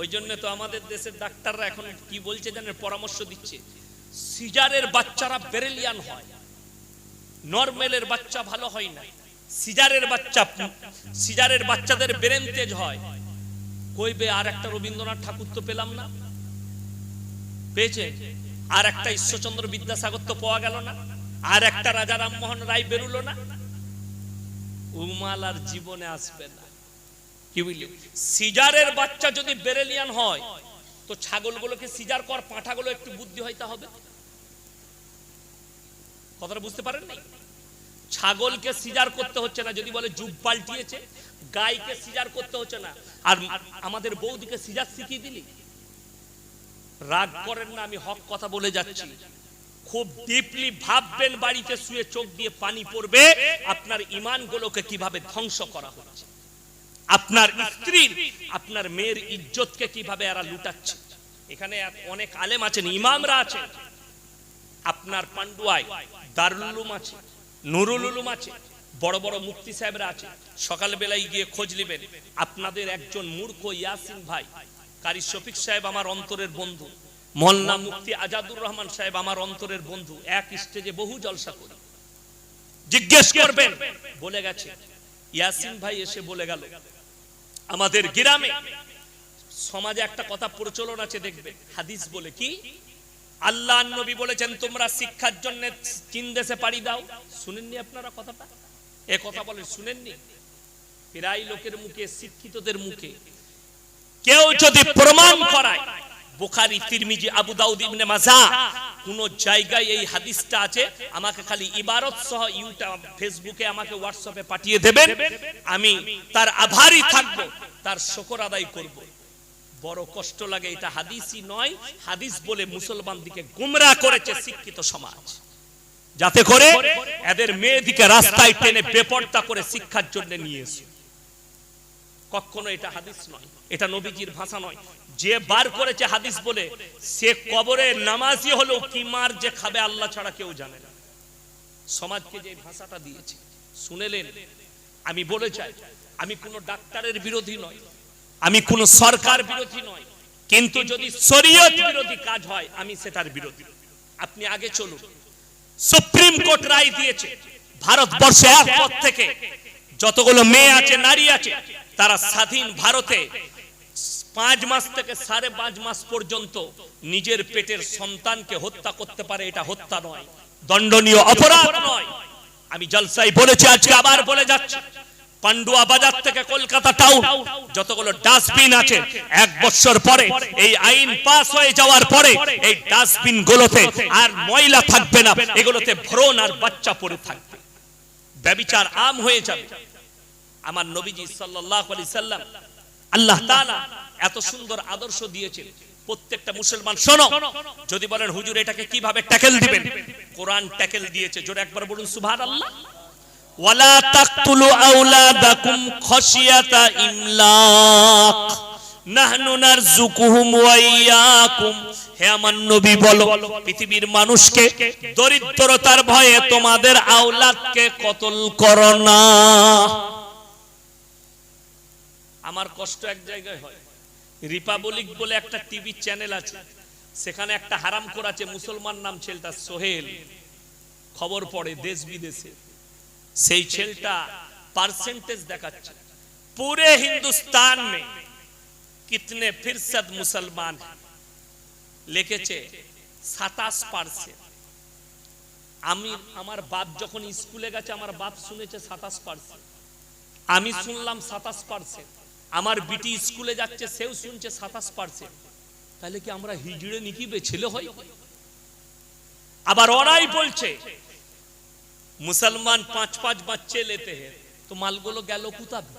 ওই জন্য তো আমাদের দেশের ডাক্তাররা এখন কি বলছে জানেন? পরামর্শ দিচ্ছে। সিজারের বাচ্চারা বেরেলিয়ান হয়। নর্মেলের বাচ্চা ভালো হয় না। সিজারের বাচ্চা, সিজারের বাচ্চাদের ব্রেন তেজ হয়। কইবে, আর একটা রবীন্দ্রনাথ ঠাকুর তো পেলাম না। পেয়েছে। আর একটা ঈশ্বরচন্দ্র বিদ্যাসাগর তো পাওয়া গেল না। আর একটা রাজা রামমোহন রায় বেরুলো না। উমাল আর জীবনে আসবে না। সিজারের বাচ্চা যদি বেরেলিয়ান হয়, তো ছাগলগুলোকে সিজার কর, পাঁঠাগুলো একটু বুদ্ধি হইতে হবে। কথাটা বুঝতে পারেন নাই? ছাগলকে সিজার করতে হচ্ছে না, যদি বলে যুগ পাল্টিয়েছে, গাইকে সিজার করতে হচ্ছে না। আর আমাদের বৌদিকে সিজার শিখিয়ে দিলি? রাগ করেন না, আমি হক কথা বলে যাচ্ছি। খুব ডিপলি ভাববেন, বাড়িতে শুয়ে চোখ দিয়ে পানি পড়বে, আপনার ইমানগুলোকে কীভাবে ধ্বংস করা হচ্ছে? আপনার স্ত্রীর, আপনার মেয়ের ইজ্জতকে কীভাবে এরা লুটাচ্ছে? এখানে অনেক আলেম আছেন, ইমামরা আছেন। আপনার পান্ডুয়ায় দারুল উলুম আছে নুরুল উলুম আছে, বড় বড় মুফতি সাহেবরা আছে। সকালবেলায় গিয়ে খোঁজ নেবেন, আপনাদের একজন মূর্খ ইয়াসিন ভাই, কারি শফিক সাহেব আমার অন্তরের বন্ধু মোল্লা মুফতি আজাদুর রহমান সাহেব আমার অন্তরের বন্ধু, এক স্টেজে বহু জলসা করি। জিজ্ঞেস করবেন, বলে গেছে, ইয়াসিন ভাই এসে বলে গেল আমাদের গ্রামে। সমাজে একটা কথা প্রচলন আছে, দেখবে। হাদিস বলে কি? আল্লাহ নবী বলেছেন, তোমরা শিক্ষার জন্য চীন দেশে পাড়ি দাও। শুনেননি আপনারা কথাটা? এ কথা বলেন, শুনেননি? প্রায় লোকের মুখে, শিক্ষিতদের মুখে। কেউ যদি প্রমাণ করায়, বুখারী, তিরমিজি, আবু দাউদ ইবনে মাজা কোন জায়গায় এই হাদিসটা আছে, আমাকে খালি ইবারত সহ ইউটিউব ফেসবুকে আমাকে হোয়াটসঅ্যাপে পাঠিয়ে দেবেন। আমি তার আভারী থাকব, তার শকর আদায় করব। বড় কষ্ট লাগে, এটা হাদিসই নয়, হাদিস বলে মুসলমান দিকে গুমরা করেছে শিক্ষিত সমাজ। যাতে করে এদের মেয়েদিকে রাস্তায় টেনে বেপর্দা করে শিক্ষার জন্য নিয়ে এসে। কখনো এটা হাদিস নয়, এটা নবীজির ভাষা নয় যে বার করেছে হাদিস বলে, সে কবরে নামাজি হলো কি মার যে খাবে আল্লাহ ছাড়া কেউ জানে না। সমাজকে যে ভাষাটা দিয়েছে, শুনেলেন? আমি বলে চাই আমি কোনো ডাক্তারের বিরোধী নয় আমি কোনো সরকার বিরোধী নয় কিন্তু যদি শরীয়ত বিরোধী কাজ হয়, আমি সেটার বিরোধী। আপনি আগে চলুন। সুপ্রিম কোর্ট রায় দিয়েছে, ভারতবর্ষে এরপর থেকে যতগুলো মেয়ে আছে, নারী আছে, তারা স্বাধীন ভারতে পাঁচ মাস থেকে সাড়ে পাঁচ মাস পর্যন্ত নিজের পেটের সন্তানকে হত্যা করতে পারে, এটা হত্যা নয়, দণ্ডনীয় অপরাধ নয়। আমি জলসাই বলেছি, আজকে আবার বলে যাচ্ছি, পান্ডুয়া বাজার থেকে কলকাতা টাউন যতগুলো ডাস্টবিন আছে, এক বছর পরে এই আইন পাস হয়ে যাওয়ার পরে এই ডাস্টবিন গুলোতে আর ময়লা থাকবে না, এগুলোতে ভ্রণ আর বাচ্চা পড়ে থাকবে। ব্যবিচার আম হয়ে যাবে। আমার নবীজি সাল্লাল্লাহু আলাইহি সাল্লাম, আল্লাহ তাআলা এত সুন্দর আদর্শ দিয়েছেন। প্রত্যেকটা মুসলমান, শোনো। যদি বলেন, হুজুর, এটাকে কীভাবে ট্যাকেল দিবেন? কোরআন ট্যাকেল দিয়েছে। জোরে একবার বলুন, সুবহানাল্লাহ। ওয়ালা তাকতুলু আওলাদাকুম ইমলাক। নাহনু হে আমার নবী, বলো, পৃথিবীর মানুষকে দরিদ্রতার ভয়ে তোমাদের আওলাদকে কতল করো না? আমার কষ্ট এক জায়গায় হয়। রিপাবলিক বলে একটা টিভি চ্যানেল আছে। সেখানে একটা হারাম করাছে মুসলমান নাম ছেলেটা সোহেল। খবর পড়ে দেশ বিদেশে। সেই ছেলেটা পার্সেন্টেজ দেখাচ্ছে। পুরে হিন্দুস্তান মে কিতনে ফিরসদ মুসলমান লিখেছে সাতাশ পার্সেন্ট আমি, আমার বাপ যখন স্কুলে গেছে, আমার বাপ শুনেছে সাতাশ পার্সেন্ট আমি শুনলাম সাতাশ পার্সেন্ট আমার বিটি স্কুলে যাচ্ছে, সেও শুনছে সাতাশ পার্সেন্ট তাহলে কি আমরা হিজড়ে নিকিবে ছেলে হয় আবার ওরাই বলছে, মুসলমান পাঁচ পাঁচ বাচ্চে লেতে हैं তো মালগুলো গেল কোথাবে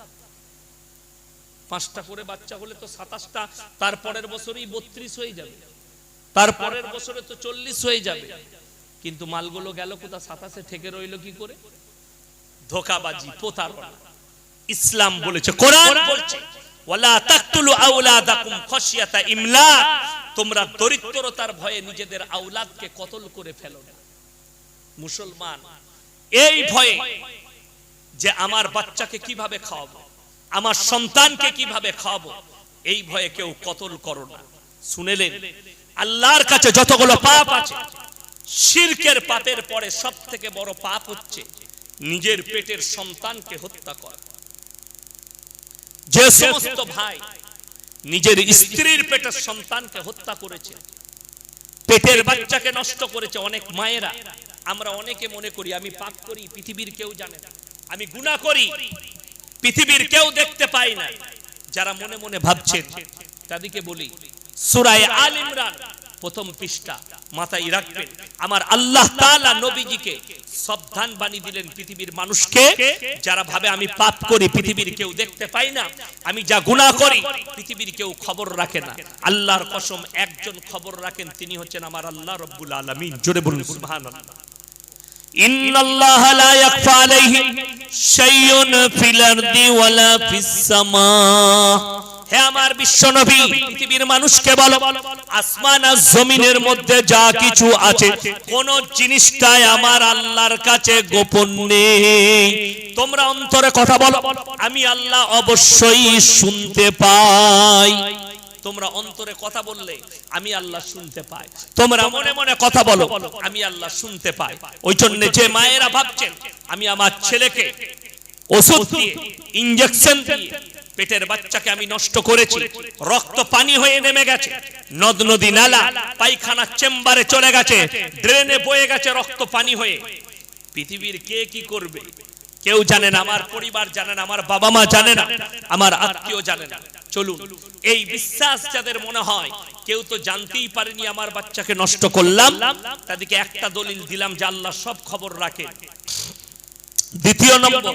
পাঁচটা করে বাচ্চা হলে তো সাতাশটা, তারপরের বছরই বত্রিশ হয়ে যাবে। তারপরের বছরে তো চল্লিশ হয়ে যাবে। কিন্তু মালগুলো গেল কোথা? সাতাশে ঠেকে রইল কি করে? ধোকাবাজি, প্রতারণা। ইসলাম বলেছে কোরআন বলছে ওয়ালা তাকতুলু আওলাদাকুম খশিয়াতা ইমলাক তোমরা দরিদ্রতার ভয়ে নিজেদের আওলাদকে কতল করে ফেলো না। মুসলমান এই ভয়ে যে আমার বাচ্চাকে কীভাবে খাওয়াবো আমার সন্তানকে কীভাবে খাওয়াবো এই ভয়ে কেউ কতল করো না। শুনেলেন? আল্লাহর কাছে যতগুলো পাপ আছে শিরকের পাপের পরে সব থেকে বড় পাপ হচ্ছে নিজের পেটের সন্তানকে হত্যা করা। যে সমস্ত ভাই নিজের স্ত্রীর পেটের সন্তানকে হত্যা করেছে, পেটের বাচ্চাকে নষ্ট করেছে অনেক মায়েরা, আমরা অনেকে মনে করি, আমি পাপ করি, পৃথিবীর কেউ জানে না। আমি গুনাহ করি, পৃথিবীর কেউ দেখতে পাই না। যারা মনে মনে ভাবছেন, তাদেরকে বলি, সূরায়ে আল ইমরান প্রথম পৃষ্ঠা। মাথায় রাখবেন আমার আল্লাহ তাআলা নবীজিকে সাবধান বাণী দিলেন পৃথিবীর মানুষকে যারা ভাবে আমি পাপ করি পৃথিবীর কেউ দেখতে পাই না আমি যা গুনাহ করি পৃথিবীর কেউ খবর রাখে না আল্লাহর কসম একজন খবর রাখেন তিনি হচ্ছেন আমার আল্লাহ রব্বুল আলামিন জোরে বলুন সুবহানাল্লাহ إن الله لا يخفى عليه شيء في الأرض ولا في السماء হে আমার বিশ্ব নবী, পৃথিবীর মানুষকে বলো, আসমান আর জমিনের মধ্যে যা কিছু আছে, কোন জিনিসটাই আমার আল্লাহর কাছে গোপন নেই। তোমরা অন্তরে কথা বলো, আমি আল্লাহ অবশ্যই শুনতে পাই। তোমরা অন্তরে কথা বললে, আমি আল্লাহ শুনতে পাই। তোমরা মনে মনে কথা বলো, আমি আল্লাহ শুনতে পাই। ওই জন্য যে মায়েরা ভাবছেন, আমি আমার ছেলেকে ওষুধ দিয়ে ইঞ্জেকশন দিয়ে পেটের বাচ্চাকে আমি নষ্ট করেছি। রক্ত পানি হয়ে নেমে গেছে। নদ, নদী, নালা, পায়খানা চেম্বারে চলে গেছে। ড্রেনে বয়ে গেছে রক্ত পানি হয়ে। পৃথিবীর কে কি করবে? কেউ জানে না, আমার পরিবার জানে না, আমার বাবা মা জানে না, আমার আত্মীয় জানে না। চলুন, এই বিশ্বাস যাদের মনে হয়, কেউ তো জানতেই পারেনি আমার বাচ্চাকে নষ্ট করলাম। তাদেরকে একটা দলিল দিলাম যে আল্লাহ সব খবর রাখে দ্বিতীয় নম্বর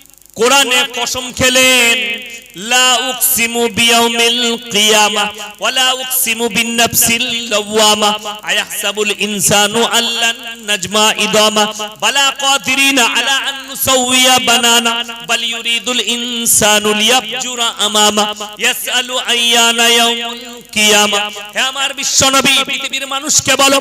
কোরআনে কসম খেলেন, লা উকসিমু বিয়াউমিল কিয়ামা ওয়ালা উকসিমু বিন নাফসিল লাওয়ামা, আয়াহসাবুল ইনসানু আল্লান নাজমা ইদামা, বালা কাদিরিনা আলা আন নুসাউইয়া বানানা, বাল ইউরিদুল ইনসানু আমামা, ইয়াসআলু আইয়ানা ইয়াউমুল কিয়ামা। হে আমার বিশ্বনবী, পৃথিবীর মানুষকে বলো,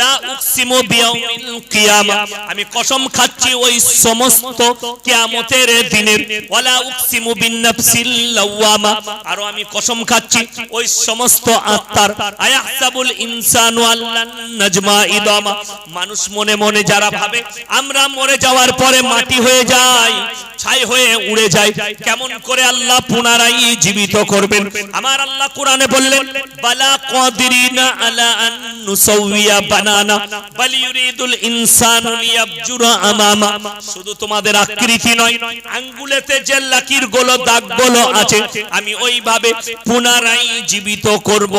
লা উকসিমু বিয়াউমিল কিয়ামা। আমি কসম খাচ্ছি ওই সমস্ত কিয়ামতের দিনের ওয়ালা উকসিমু বিন নাফসিল লাওয়ামা। আর আমি কসম খাচ্ছি, ওই সমস্ত আত্মার, আয়াহসাবুল ইনসানু আল্লান নাজমা ইদামা। মানুষ মনে মনে যারা ভাবে, আমরা মরে যাওয়ার পরে মাটি হয়ে যাই ছাই হয়ে উড়ে যায়। কেমন করে আল্লাহ পুনরায় জীবিত করবেন? আমার আল্লাহ কোরআনে বললেন, বালা কাদিরিনা আলা আন নুসাউইয়া বানানা, বাল ইউরিদুল ইনসানু লিয়াবজুরা আমামা। শুধু তোমাদের আকৃতি নয় আঙ্গুলেতে যে লাকিরগুলো দাগগুলো আছে, আমি ওইভাবে পুনরায় জীবিত করব।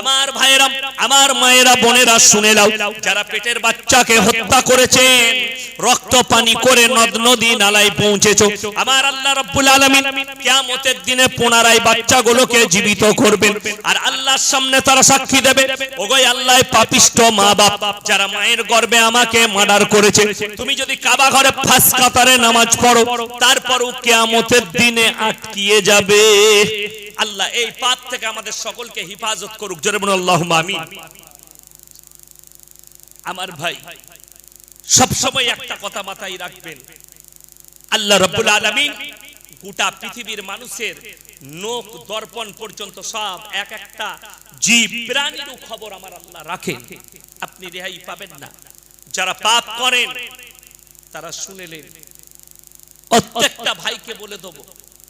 আমার ভাইয়েরা, আমার মায়েরা, বোনেরা, শুনে নাও, যারা পেটের বাচ্চাকে হত্যা করেছেন রক্ত পানি করে নদ, নদী নালায় পৌঁছেছো, আমার আল্লাহ রাব্বুল আলামিন কিয়ামতের দিনে পুনরায় বাচ্চাগুলোকে জীবিত করবেন। আর আল্লাহর সামনে তারা সাক্ষী দেবে ওগোই আল্লাহ পাপিষ্ট মা বাপ যারা মায়ের গর্ভে আমাকে মার্ডার করেছে। তুমি যদি কাবা ঘরে ফাঁস কাতারে নামাজ পড়ো তারপরও কিয়ামতের দিনে আটকিয়ে যাবে। আল্লাহ এই পাপ থেকে আমাদের সকলকে হিফাজত করুক। জোরে বলুন, আল্লাহুম্মা আমিন। আমার ভাই সব সময় একটা কথা মাথায় রাখবেন। আল্লাহ রাব্বুল আলামিন গোটা পৃথিবীর মানুষের নোক দর্পণ পর্যন্ত সব এক একটা জীব প্রাণীরও খবর আমার আল্লাহ রাখেন। আপনি রেহাই পাবেন না। যারা পাপ করেন, তারা শুনেলেন প্রত্যেকটা ভাইকে বলে দেবো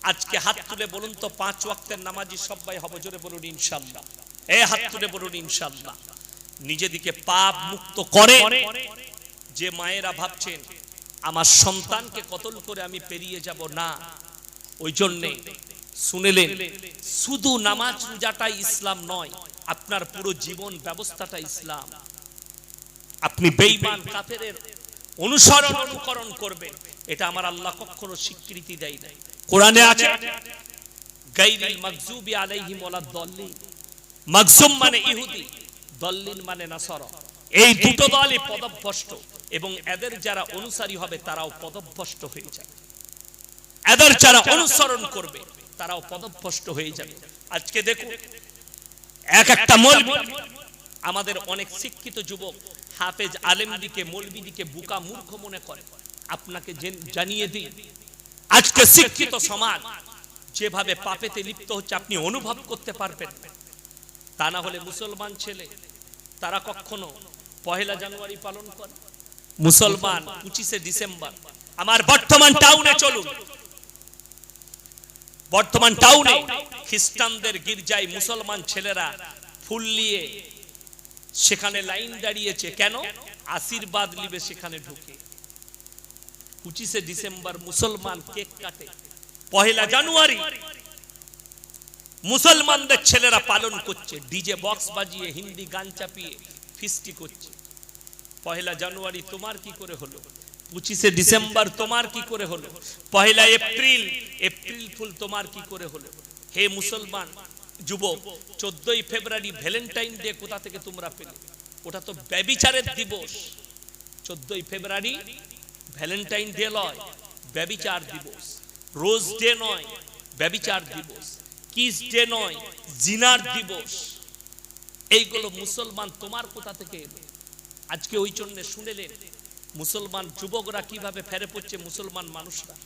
আজকে হাত তুলে বলুন তো পাঁচ ওয়াক্তের নামাজি সবাই হবে জোরে বলুন ইনশাল্লাহ। এ হাত তুলে বলুন ইনশাল্লাহ। নিজেদিকে পাপ মুক্ত করে যে মায়েরা ভাবছেন আমার সন্তানকে কতল করে আমি পেরিয়ে যাব না। ওই জন্যে শুনেলেন শুধু নামাজ রোজাটাই ইসলাম নয় আপনার পুরো জীবন ব্যবস্থাটা ইসলাম। আপনি বেঈমান কাফেরের অনুসরণ অনুকরণ করবেন। এটা আমার আল্লাহ কখনো স্বীকৃতি দেয় নাই। কোরআনে আছে, গাইরিল মাগজুবি আলাইহিম ওয়ালাদ দল্লিন। মাগজুম মানে ইহুদি, দল্লিন মানে নাসারা। এই দুটো দলই পদভ্রষ্ট এবং এদের যারা অনুসারী হবে, তারাও পদভ্রষ্ট হয়ে যাবে। এদের যারা অনুসরণ করবে, তারাও পদভ্রষ্ট হয়ে যাবে। আজকে দেখুন, এক একটা মৌলবি, আমাদের অনেক শিক্ষিত যুবক হাফেজ আলেমদিকে মৌলবিদিকে বুকা মূর্খ মনে করে। আপনাকে জানিয়ে দিই আজকে শিক্ষিত সমাজ যেভাবে পাপেতে লিপ্ত হচ্ছে, আপনি অনুভব করতে পারবেন। তা না হলে মুসলমান ছেলে, তারা কখনো পহেলা জানুয়ারি পালন করে। মুসলমান পঁচিশে ডিসেম্বর। আমার বর্তমান টাউনে চলুন। বর্তমান টাউনে খ্রিস্টানদের গির্জায় মুসলমান ছেলেরা ফুল নিয়ে সেখানে লাইন দাঁড়িয়েছে। কেন? আশীর্বাদ নিবে সেখানে ঢুকে। পঁচিশে ডিসেম্বর মুসলমান কেক কাটে। পহেলা জানুয়ারি, মুসলমানদের ছেলেরা পালন করছে, ডিজে বক্স বাজিয়ে, হিন্দি গান চাপিয়ে, ফিস্টি করছে। পহেলা জানুয়ারি তোমার কি করে হলো? পঁচিশে ডিসেম্বর তোমার কি করে হলো? পহেলা এপ্রিল এপ্রিল ফুল তোমার কি করে হলো? হে মুসলমান, যুবক, চোদ্দই ফেব্রুয়ারি ভ্যালেন্টাইন ডে কোথা থেকে তোমরা পেলে? ওটা তো ব্যবিচারের দিবস। চোদ্দই ফেব্রুয়ারি ভ্যালেন্টাইন ডে নয় ব্যবিচার দিবস। রোজ ডে নয়, ব্যবিচার দিবস। কিস ডে নয়, জিনার দিবস। এইগুলো মুসলমান তোমার কোথা থেকে এলো? আজকে ওই জন্য শুনেলেন, মুসলমান যুবকরা কীভাবে ফেরে পড়ছে মুসলমান মানুষরা?